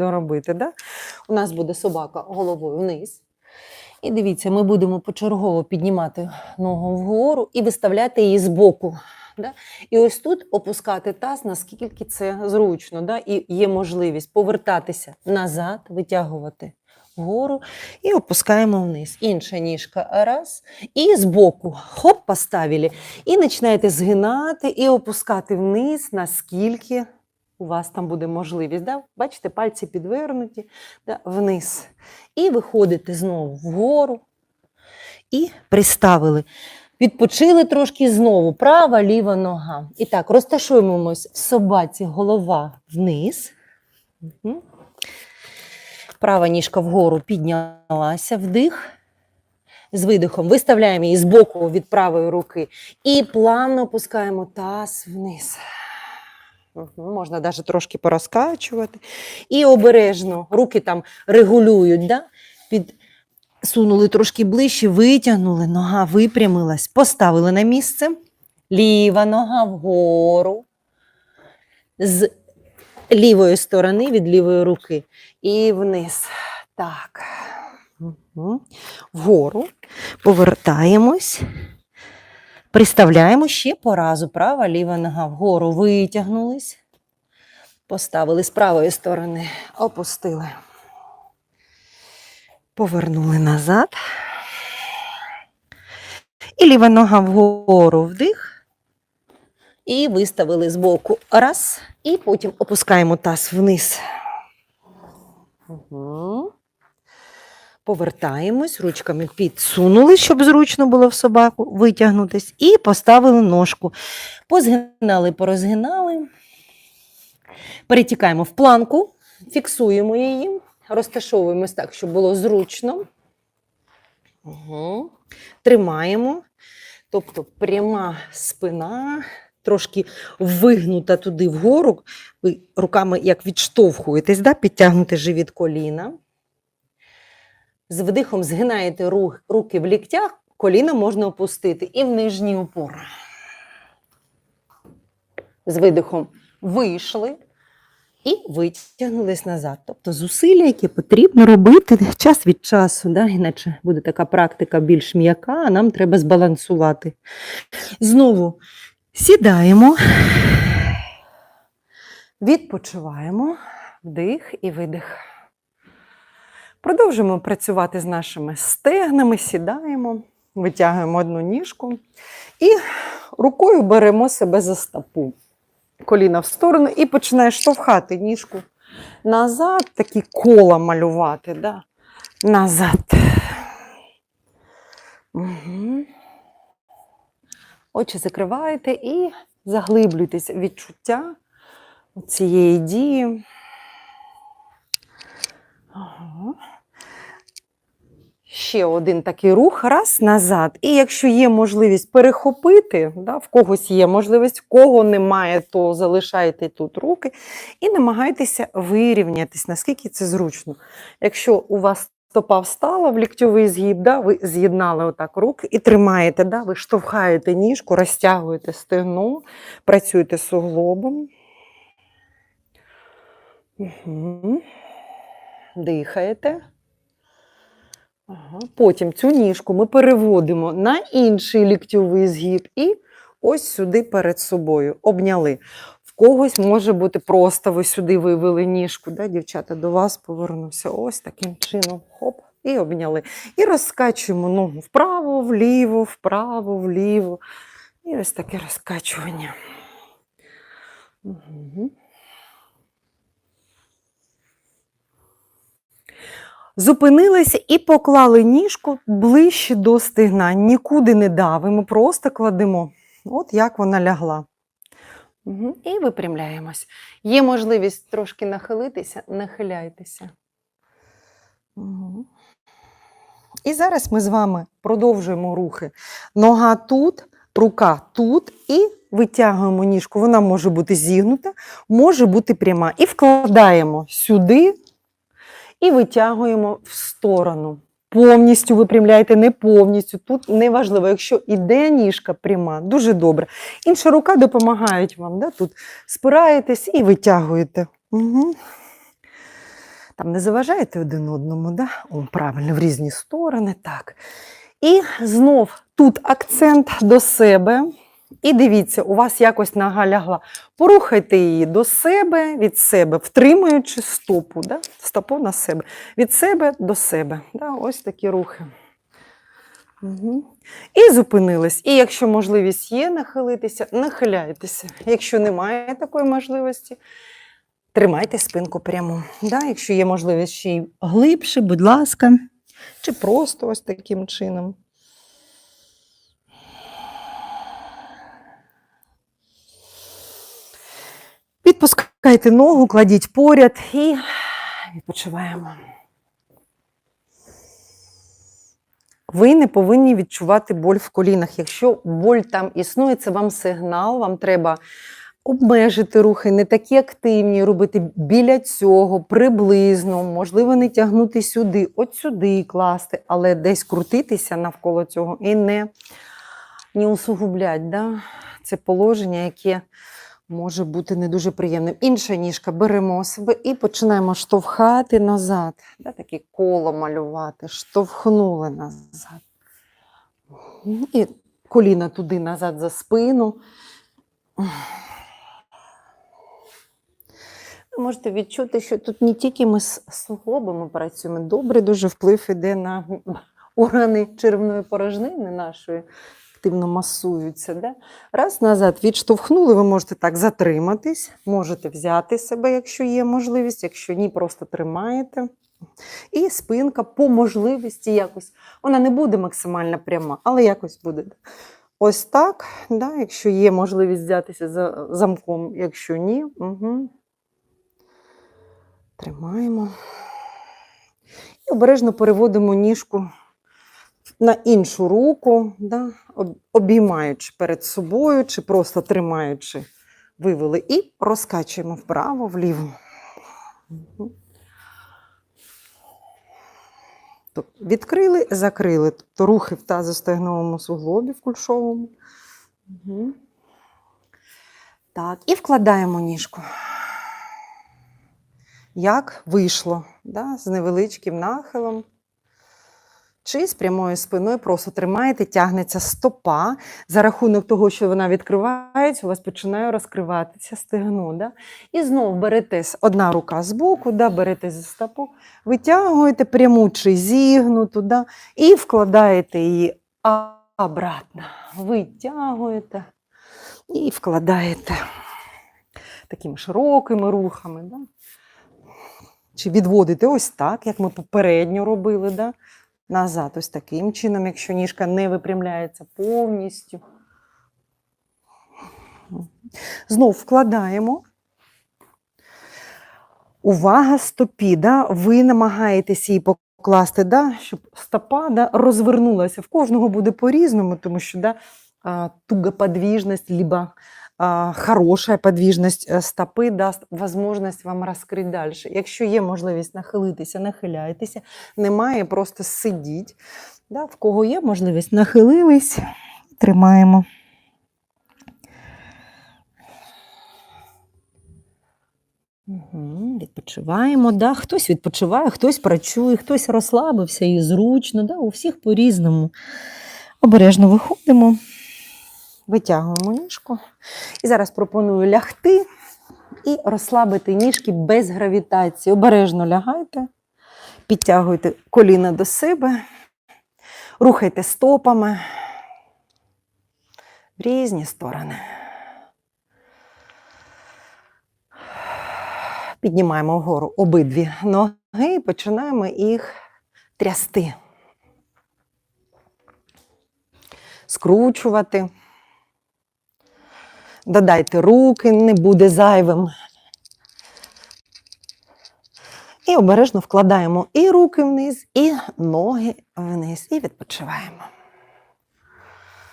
робити. Да? У нас буде собака головою вниз. І дивіться, ми будемо почергово піднімати ногу вгору і виставляти її збоку. Да? І ось тут опускати таз, наскільки це зручно. Да? І є можливість повертатися назад, витягувати вгору і опускаємо вниз. Інша ніжка раз. І збоку хоп, поставили. І починаєте згинати і опускати вниз, наскільки у вас там буде можливість. Да? Бачите, пальці підвернуті да? вниз. І виходите знову вгору. І приставили. Відпочили трошки знову. Права, ліва нога. І так, розташуємось в собаці, голова вниз. Мгм. Права ніжка вгору піднялася, вдих. З видихом виставляємо її з боку від правої руки і плавно опускаємо таз вниз. Можна навіть трошки порозкачувати. І обережно руки там регулюють. Да? Підсунули трошки ближче, витягнули, нога випрямилась, поставили на місце. Ліва нога вгору. З лівої сторони від лівої руки. І вниз. Так. Вгору. Повертаємось. Приставляємо ще по разу. Права, ліва нога вгору. Витягнулись. Поставили з правої сторони. Опустили. Повернули назад. І ліва нога вгору вдих. І виставили збоку. Раз. І потім опускаємо таз вниз. Угу. Повертаємось, ручками підсунули, щоб зручно було в собаку витягнутись, і поставили ножку. Позгинали, порозгинали. Перетікаємо в планку, фіксуємо її, розташовуємось так, щоб було зручно. Угу. Тримаємо. Тобто пряма спина, трошки вигнута туди вгору. Ви руками як відштовхуєтесь, да? підтягнути живіт коліна. З вдихом згинаєте рух, руки в ліктях, коліна можна опустити і в нижній упор. З видихом вийшли і витягнулись назад. Тобто зусилля, які потрібно робити час від часу, да? іначе буде така практика більш м'яка, а нам треба збалансувати. Знову сідаємо, відпочиваємо, вдих і видих. Продовжуємо працювати з нашими стегнами, сідаємо, витягуємо одну ніжку і рукою беремо себе за стопу. Коліна в сторону і починаєш штовхати ніжку назад, такі кола малювати. Да? Назад. Угу. Очі закриваєте і заглиблюйтесь відчуття цієї дії. Ще один такий рух, раз назад. І якщо є можливість перехопити, да, в когось є можливість, в кого немає, то залишайте тут руки і намагайтеся вирівнятись, наскільки це зручно. Якщо у вас стопа встала в ліктьовий згиб, да, ви з'єднали отак руки і тримаєте, да, ви штовхаєте ніжку, розтягуєте стегно, працюєте суглобом. Угу. Дихаєте. Потім цю ніжку ми переводимо на інший ліктьовий згиб і ось сюди перед собою обняли. В когось може бути просто ви сюди вивели ніжку. Да? Дівчата, до вас повернуся. Ось таким чином. Хоп, і обняли. І розкачуємо ногу вправо, вліво, вправо, вліво. І ось таке розкачування. Угу. Зупинилися і поклали ніжку ближче до стегна. Нікуди не давимо, просто кладемо. От як вона лягла. І випрямляємось. Є можливість трошки нахилитися, нахиляйтеся. І зараз ми з вами продовжуємо рухи. Нога тут, рука тут і витягуємо ніжку. Вона може бути зігнута, може бути пряма. І вкладаємо сюди і витягуємо в сторону. Повністю випрямляйте, не повністю. Тут неважливо, якщо іде ніжка пряма, дуже добре. Інша рука допомагає вам. Да? Тут спираєтесь і витягуєте. Угу. Там не заважаєте один одному, да? О, правильно, в різні сторони. Так. І знов тут акцент до себе. І дивіться, у вас якось нога лягла. Порухайте її до себе, від себе, втримуючи стопу, да? стопу на себе. Від себе до себе. Да? Ось такі рухи. Угу. І зупинились. І якщо можливість є нахилитися, нахиляйтеся. Якщо немає такої можливості, тримайте спинку прямо. Да? Якщо є можливість ще й глибше, будь ласка, чи просто ось таким чином. Підпускайте ногу, кладіть поряд і відпочиваємо. Ви не повинні відчувати боль в колінах. Якщо боль там існує, це вам сигнал, вам треба обмежити рухи, не такі активні, робити біля цього, приблизно, можливо, не тягнути сюди, от сюди класти, але десь крутитися навколо цього і не, не усугублять. Да? Це положення, яке може бути не дуже приємним. Інша ніжка беремо себе і починаємо штовхати назад. Да, таке коло малювати, штовхнули назад. І коліна туди назад за спину. Ви можете відчути, що тут не тільки ми з суглобами працюємо, добрий дуже вплив іде на органи червної порожнини нашої, активно масуються. Да? Раз назад відштовхнули, ви можете так затриматись, можете взяти себе, якщо є можливість, якщо ні, просто тримаєте. І спинка по можливості якось. Вона не буде максимально пряма, але якось буде. Ось так, да, якщо є можливість взятися за замком, якщо ні. Угу. Тримаємо. І обережно переводимо ніжку на іншу руку, да, обіймаючи перед собою чи просто тримаючи, вивели і розкачуємо вправо, вліво. Відкрили, закрили. Тобто рухи в тазостегновому суглобі в кульшовому. Мгм. Так, і вкладаємо ніжку. Як вийшло, да, з невеличким нахилом. Чи з прямою спиною просто тримаєте, тягнеться стопа. За рахунок того, що вона відкривається, у вас починає розкриватися стегно. Да? І знову берете одна рука з боку, да, берете за стопу, витягуєте пряму чи зігнуту, да, і вкладаєте її обратно. Витягуєте і вкладаєте такими широкими рухами. Да? Чи відводите ось так, як ми попередньо робили. Да? Назад, ось таким чином, якщо ніжка не випрямляється повністю. Знов вкладаємо. Увага стопі. Да? Ви намагаєтесь її покласти, да? щоб стопа да, розвернулася. В кожного буде по-різному, тому що да, а, тугоподвижність, либо а, хорошая подвижность э, стопи дасть можливість вам розкрити далі. Якщо є можливість нахилитися, нахиляйтеся. Немає, просто сидіть. Да? В кого є можливість, нахилились, тримаємо. Угу, відпочиваємо. Да? Хтось відпочиває, хтось працює, хтось розслабився і зручно. Да? У всіх по-різному. Обережно виходимо, витягуємо ніжку. І зараз пропоную лягти і розслабити ніжки без гравітації. Обережно лягайте, підтягуйте коліна до себе, рухайте стопами в різні сторони. Піднімаємо вгору обидві ноги і починаємо їх трясти, скручувати. Додайте руки, не буде зайвим. І обережно вкладаємо і руки вниз, і ноги вниз, і відпочиваємо.